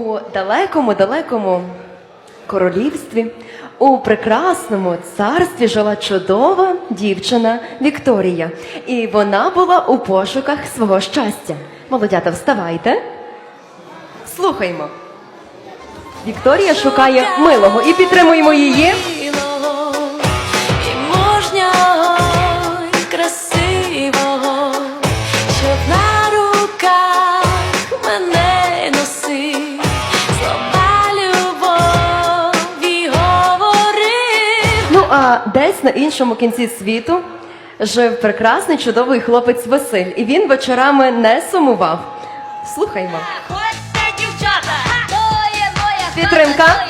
У далекому, далекому королівстві, у прекрасному царстві жила чудова дівчина Вікторія. І вона була у пошуках свого щастя. Молодята, вставайте. Слухаймо. Вікторія шукає милого і підтримуємо її. А десь на іншому кінці світу жив прекрасний чудовий хлопець Василь, і він вечорами не сумував. Слухаймо. Ходьте, дівчата, то є моя Підтримка.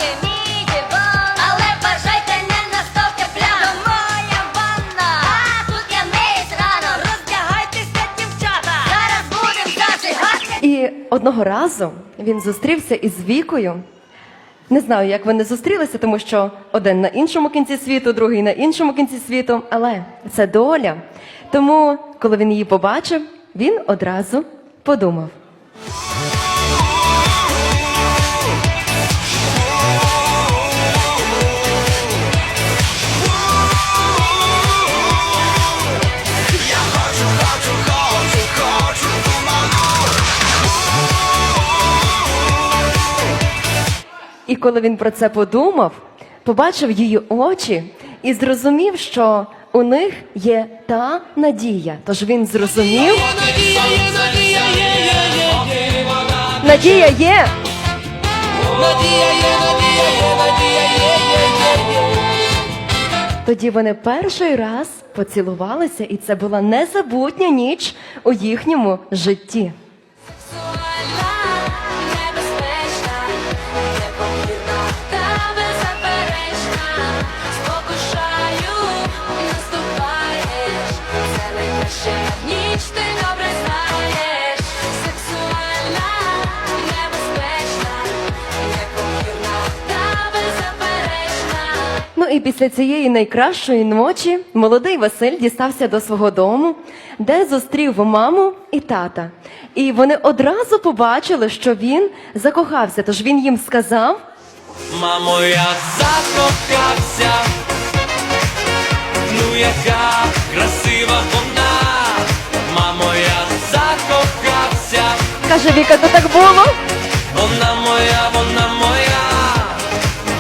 Але бажайте не наставте пляну. Моя ванна, а тут я миюсь рано. Роздягайтеся, дівчата, зараз будем зажигати. І одного разу він зустрівся із Вікою. Не знаю, як вони зустрілися, тому що один на іншому кінці світу, другий на іншому кінці світу, але це доля. Тому, коли він її побачив, він одразу подумав. І коли він про це подумав, побачив її очі і зрозумів, що у них є та надія. Тож він зрозумів, Надія є, надія є, надія є. Надія є, є, є. Тоді вони перший раз поцілувалися, і це була незабутня ніч у їхньому житті. Це ніч, ти добре знаєш. Сексуальна, небезпечна, непомірна та беззаперечна. Ну і після цієї найкращої ночі молодий Василь дістався до свого дому, де зустрів маму і тата. І вони одразу побачили, що він закохався. Тож він їм сказав. Мамо, я закохався, ну яка красива вона, Каже Віка, то так було. вона моя, вона моя,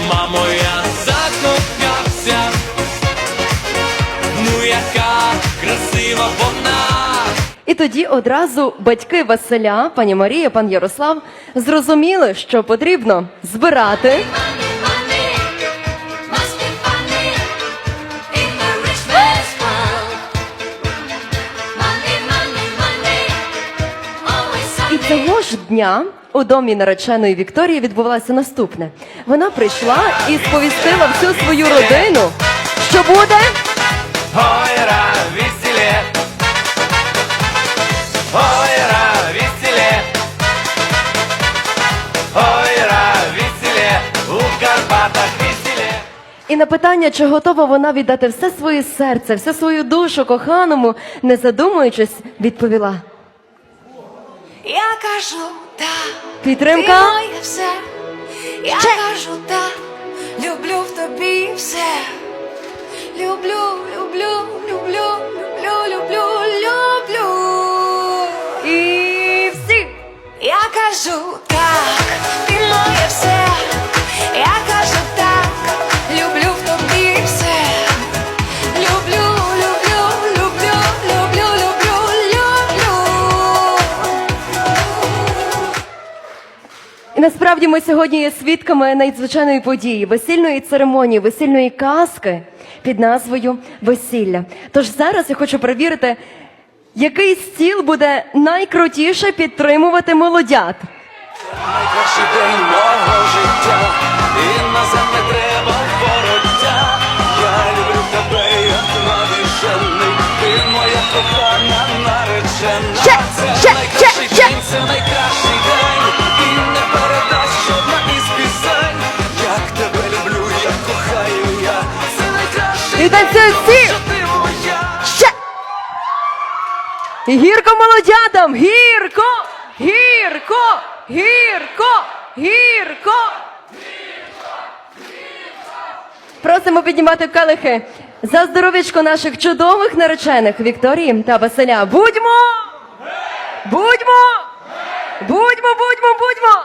мамо, я закохався, ну яка красива вона. І тоді одразу батьки Василя, пані Марія, пан Ярослав, зрозуміли, що потрібно збирати цього ж дня у домі нареченої Вікторії відбувалося наступне. Вона прийшла і сповістила всю свою родину, що буде Ой, ра, веселе, ой, ра, веселе, ой, ра, веселе, у Карпатах веселе. І на питання, чи готова вона віддати все своє серце, всю свою душу коханому, не задумуючись, відповіла. Я кажу так, ти моє все. Я кажу так, люблю в тобі все. Люблю, люблю, люблю, люблю, люблю, люблю. І всі. Я кажу так, ти моє все. Насправді ми сьогодні є свідками надзвичайної події, весільної церемонії, весільної казки під назвою Весілля. Тож зараз я хочу перевірити, який стіл буде найкрутіше підтримувати молодят. Найкращий день мого життя, і на землі треба вороття. Я люблю тебе, як навішений, ти моя кохана І танцюють всі. Ще! Гірко молодятам! Гірко! Гірко! Гірко! Гірко! Просимо піднімати келихи за здоров'ячко наших чудових наречених Вікторії та Василя. Будьмо! Будьмо! Будьмо, будьмо, будьмо!